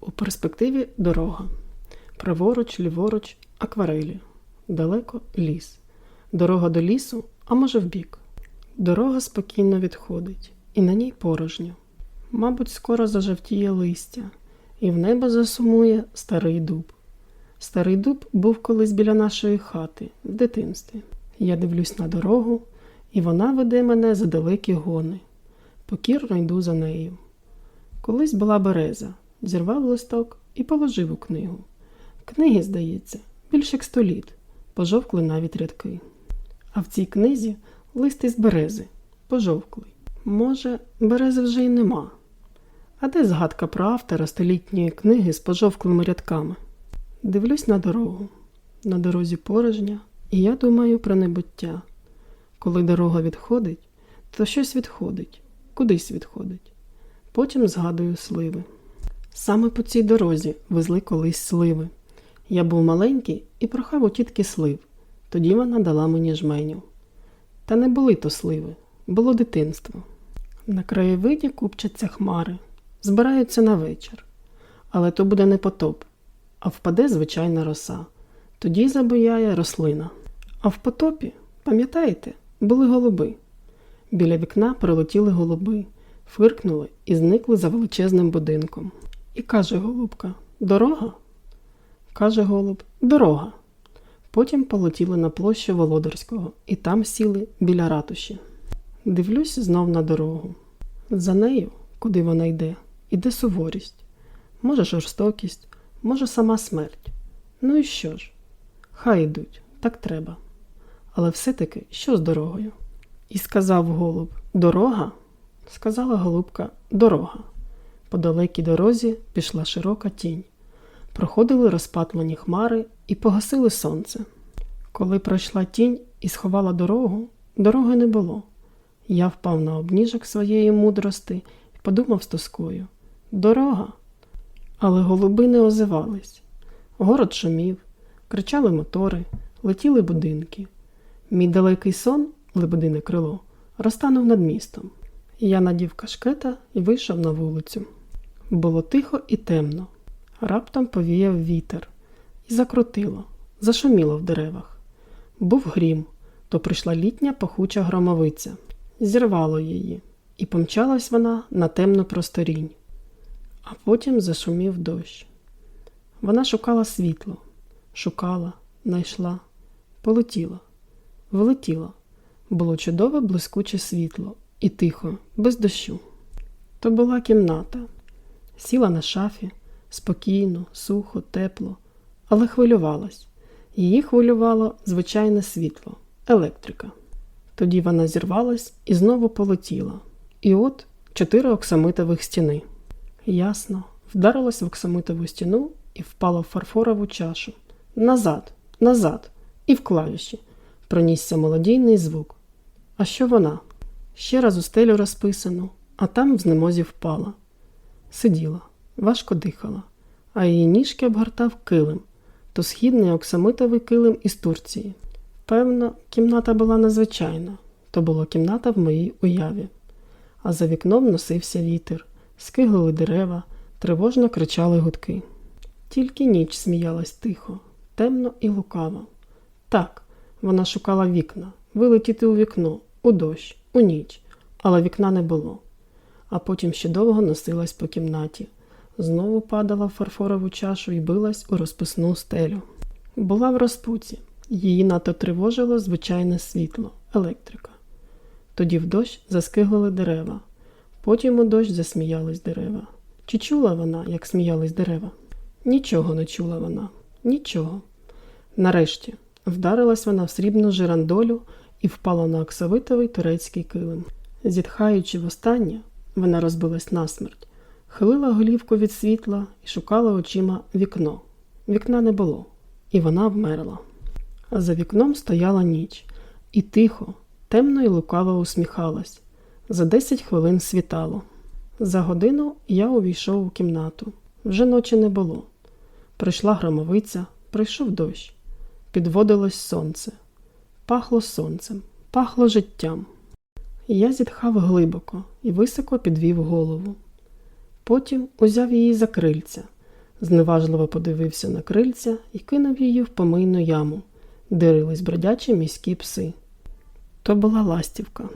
У перспективі дорога. Праворуч, ліворуч, акварелі. Далеко ліс. Дорога до лісу, а може вбік. Дорога спокійно відходить, і на ній порожньо. Мабуть, скоро зажевтіє листя, і в небо засумує старий дуб. Старий дуб був колись біля нашої хати в дитинстві. Я дивлюсь на дорогу, і вона веде мене за далекі гони. Покірно йду за нею. Колись була береза, зірвав листок і положив у книгу. Книги, здається, більше як сто літ, пожовкли навіть рядки. А в цій книзі лист із берези, пожовклий. Може, берези вже й нема. А де згадка про автора столітньої книги з пожовклими рядками? Дивлюсь на дорогу. На дорозі порожня, і я думаю про небуття. Коли дорога відходить, то щось відходить, кудись відходить. Потім згадую сливи. Саме по цій дорозі везли колись сливи. Я був маленький і прохав у тітки слив. Тоді вона дала мені жменю. Та не були то сливи, було дитинство. На краєвиді купчаться хмари, збираються на вечір. Але то буде не потоп, а впаде звичайна роса. Тоді забуяє рослина. А в потопі, пам'ятаєте, були голуби. Біля вікна прилетіли голуби, фиркнули і зникли за величезним будинком. І каже голубка: Дорога? Каже голуб, дорога. Потім полетіли на площу Володарського і там сіли біля ратуші. Дивлюсь знов на дорогу. За нею, куди вона йде, іде суворість, може жорстокість, може сама смерть. Ну і що ж? Хай йдуть, так треба. Але все-таки що з дорогою? І сказав голуб Дорога? Сказала голубка Дорога. По далекій дорозі пішла широка тінь. Проходили розпатлені хмари і погасили сонце. Коли пройшла тінь і сховала дорогу, дороги не було. Я впав на обніжок своєї мудрости і подумав з тоскою Дорога. Але голуби не озивались. Город шумів, кричали мотори, летіли будинки. Мій далекий сон, лебедине крило, розтанув над містом. Я надів кашкета і вийшов на вулицю. Було тихо і темно. Раптом повіяв вітер і закрутило, зашуміло в деревах. Був грім, то прийшла літня пахуча громовиця, зірвало її, і помчалась вона на темну просторінь. А потім зашумів дощ. Вона шукала світло, шукала, знайшла, полетіла, влетіла. Було чудове блискуче світло і тихо, без дощу. То була кімната, сіла на шафі, спокійно, сухо, тепло, але хвилювалась. Її хвилювало звичайне світло, електрика. Тоді вона зірвалась і знову полетіла. І от чотири оксамитових стіни. Ясно, вдарилась в оксамитову стіну і впала в фарфорову чашу. Назад, назад, і в клавіші. Пронісся молодійний звук. А що вона? Ще раз у стелю розписано, а там в знемозі впала. Сиділа, важко дихала, а її ніжки обгортав килим, то східний оксамитовий килим із Турції. Певно, кімната була незвичайна, то була кімната в моїй уяві. А за вікном носився вітер, скиглили дерева, тривожно кричали гудки. Тільки ніч сміялась тихо, темно і лукаво. Так, вона шукала вікна, вилетіти у вікно, у дощ, у ніч, але вікна не було. А потім ще довго носилась по кімнаті, знову падала в фарфорову чашу і билась у розписну стелю. Була в розпуці, її надто тривожило звичайне світло, електрика. Тоді в дощ заскиглили дерева, потім у дощ засміялись дерева. Чи чула вона, як сміялись дерева? Нічого не чула вона, нічого. Нарешті вдарилась вона в срібну жирандолю і впала на оксовитовий турецький килим. Зітхаючи востаннє, вона розбилась насмерть, хилила голівку від світла і шукала очима вікно. Вікна не було, і вона вмерла. А за вікном стояла ніч, і тихо, темно і лукаво усміхалась. За десять хвилин світало. За годину я увійшов у кімнату. Вже ночі не було. Прийшла громовиця, прийшов дощ. Підводилось сонце. Пахло сонцем, пахло життям. Я зітхав глибоко і високо підвів голову. Потім узяв її за крильця, зневажливо подивився на крильця і кинув її в помийну яму, де рились бродячі міські пси. То була ластівка.